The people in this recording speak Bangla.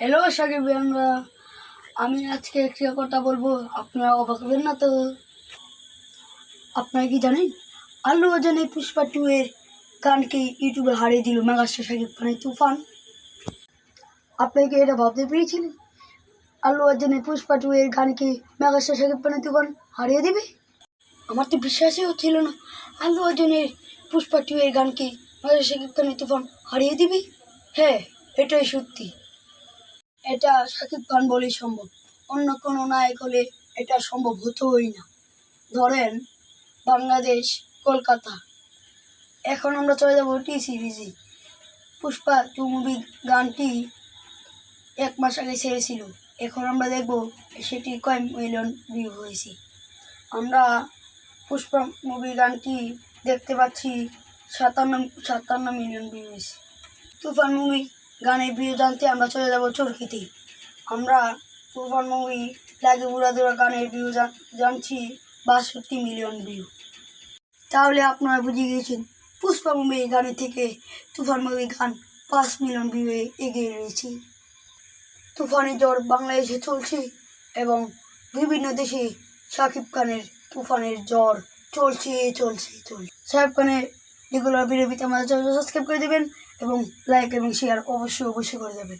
হ্যালো সাকিব ভাইয়া আমি আজকে একটি কথা বলব আপনারা অবাক হবেন না তো। আপনারা কি জানেন আল্লু অর্জুন পুষ্পা টু এর গানকে ইউটিউবে হারিয়ে দিল মেগাস্টার সাকিব খানের তুফান। আপনি কি এটা ভাবতে পেরেছিলেন? আল্লু অর্জুন পুষ্পা টু এর গানকে মেগাস্টার সাকিব খানের তুফান হারিয়ে দেবে? আমার তো বিশ্বাসই হচ্ছিল না আল্লু অর্জুনের পুষ্পা টু এর গানকে মেগাস্টার সাকিব খানের তুফান হারিয়ে দিবে। হ্যাঁ এটাই সত্যি। এটা শাকিব খান বলেই সম্ভব। অন্য কোনো নায়ক হলে এটা সম্ভব হতোই না। ধরেন, বাংলাদেশ, কলকাতা। এখন আমরা চলে যাব টি সিরিজে। পুষ্পা টু মুভি গানটি এক মাস আগে ছেড়েছিল। এখন আমরা দেখব সেটি কয় মিলিয়ন ভিউ হয়েছে। আমরা পুষ্পা মুভি গানটি দেখতে পাচ্ছি সাতান্ন সাতান্ন মিলিয়ন ভিউ হয়েছে। তুফান মুভি গানের ভিউ জানতে আমরা চলে যাব চরকিতে আমরা তুফান মুভি লাগে বুড়াদুরা গানের ভিউ জানছি বাষট্টি মিলিয়ন ভিউ তাহলে আপনারা বুঝে গিয়েছেন, পুষ্পা মুভি গানের থেকে তুফান মুভি গান পাঁচ মিলিয়ন ভিউ এগিয়ে রয়েছে। তুফানের জ্বর বাংলাদেশে চলছে এবং বিভিন্ন দেশে শাকিব খানের তুফানের জ্বর চলছে চলছে চলছে। শাকিব খানের রেগুলার ভিডিও পেতে আমাদের চ্যানেল সাবস্ক্রাইব করে দেবেন এবং লাইক এবং শেয়ার অবশ্যই অবশ্যই করে দেবেন।